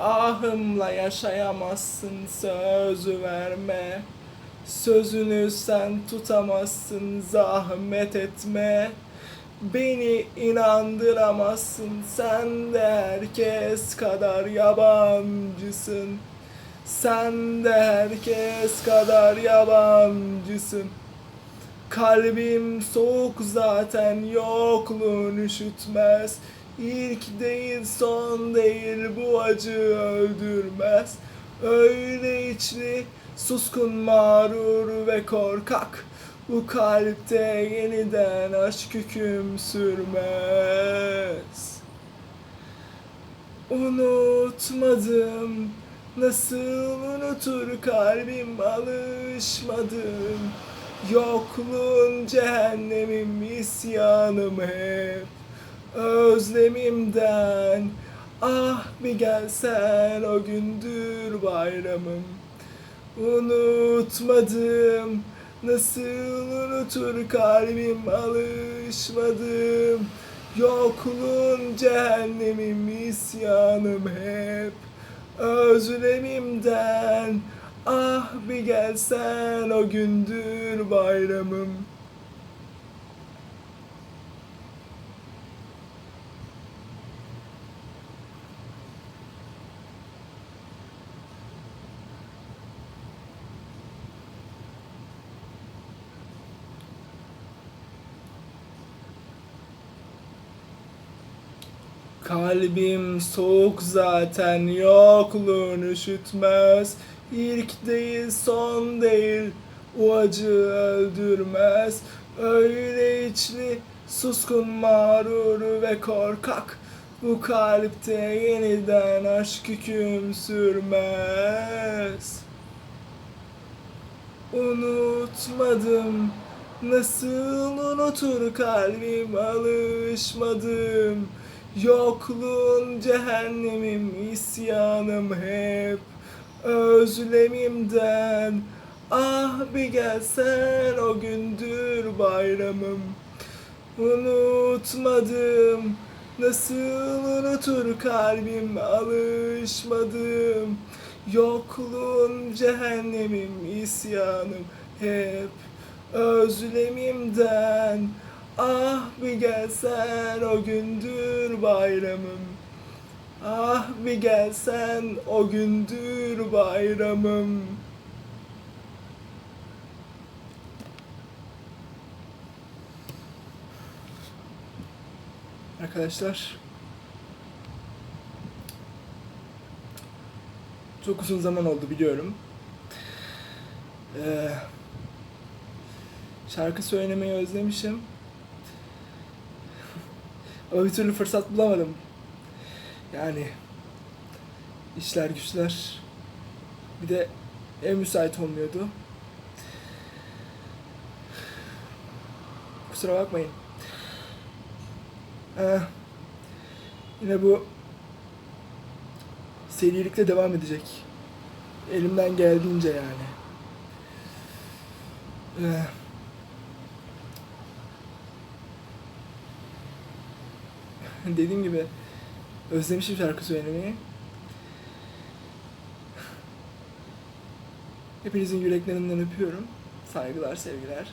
Ahımla yaşayamazsın söz verme. Sözünü sen tutamazsın zahmet etme. Beni inandıramazsın sen de herkes kadar yabancısın. Sen de herkes kadar yabancısın. Kalbim soğuk zaten yokluğun üşütmez İlk değil son değil bu acı öldürmez. Öyle içli suskun mağrur ve korkak. Bu kalpte yeniden aşk hüküm sürmez. Unutmadım Nasıl unutur kalbim alışmadım. Yokluğun cehennemim isyanım hep Özlemimden. Ah bir gelsen o gündür bayramım. Unutmadım Nasıl unutur kalbim alışmadım. Yokluğun cehennemim isyanım hep Özlemimden. Ah bir gelsen o gündür bayramım Kalbim soğuk zaten yokluğun üşütmez. İlk değil son değil o acı öldürmez. Öyle içli suskun mağrur ve korkak. Bu kalpte yeniden aşk hüküm sürmez. Unutmadım Nasıl unutur kalbim alışmadım Yokluğun cehennemim isyanım hep Özlemimden. Ah bir gelsen o gündür bayramım. Unutmadım Nasıl unutur kalbim alışmadım. Yokluğun cehennemim isyanım hep Özlemimden Ah bir gelsen o gündür bayramım Ah bir gelsen o gündür bayramım Arkadaşlar Çok uzun zaman oldu biliyorum. Ee, şarkı söylemeyi özlemişim. Ama türlü fırsat bulamadım. Yani işler güçler bir de ev müsait olmuyordu. Kusura bakmayın. Ee, yine bu serilikle devam edecek. Elimden geldiğince yani. Ee, dediğim gibi özlemişim şarkı söylemeyi. Hepinizin yüreklerinden öpüyorum. Saygılar, sevgiler.